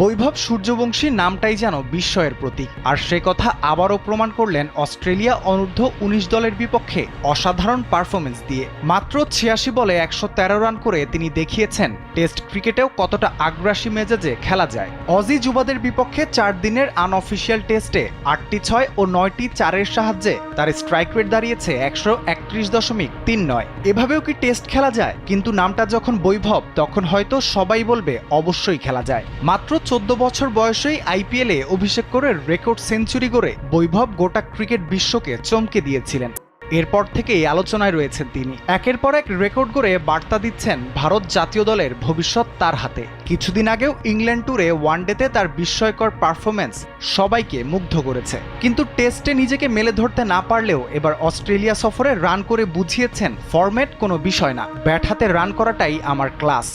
বৈভব সূর্যবংশী নামটাই যেন বিস্ময়ের প্রতীক। আর সে কথা আবারও প্রমাণ করলেন অস্ট্রেলিয়া অনূর্ধ্ব উনিশ দলের বিপক্ষে অসাধারণ পারফরমেন্স দিয়ে। মাত্র ছিয়াশি বলে একশো তেরো রান করে তিনি দেখিয়েছেন টেস্ট ক্রিকেটেও কতটা আগ্রাসী মেজাজে খেলা যায়। অজি যুবাদের বিপক্ষে চার দিনের আনঅফিসিয়াল টেস্টে আটটি ছয় ও নয়টি চারের সাহায্যে তার স্ট্রাইক রেট দাঁড়িয়েছে একশো একত্রিশ দশমিক তিন নয়। এভাবেও কি টেস্ট খেলা যায়? কিন্তু নামটা যখন বৈভব, তখন হয়তো সবাই বলবে অবশ্যই খেলা যায়। মাত্র চোদ্দ বছর বয়সেই আইপিএলে অভিষেক করে রেকর্ড সেঞ্চুরি করে বৈভব গোটা ক্রিকেট বিশ্বকে চমকে দিয়েছিলেন। এরপর থেকেই আলোচনায় রয়েছেন তিনি। একের পর এক রেকর্ড করে বার্তা দিচ্ছেন ভারত জাতীয় দলের ভবিষ্যৎ তার হাতে। কিছুদিন আগেও ইংল্যান্ড ট্যুরে ওয়ানডেতে তার বিস্ময়কর পারফরমেন্স সবাইকে মুগ্ধ করেছে। কিন্তু টেস্টে নিজেকে মেলে ধরতে না পারলেও এবার অস্ট্রেলিয়া সফরে রান করে বুঝিয়েছেন ফরম্যাট কোনো বিষয় না। ব্যাট হাতে রান করাটাই আমার ক্লাস।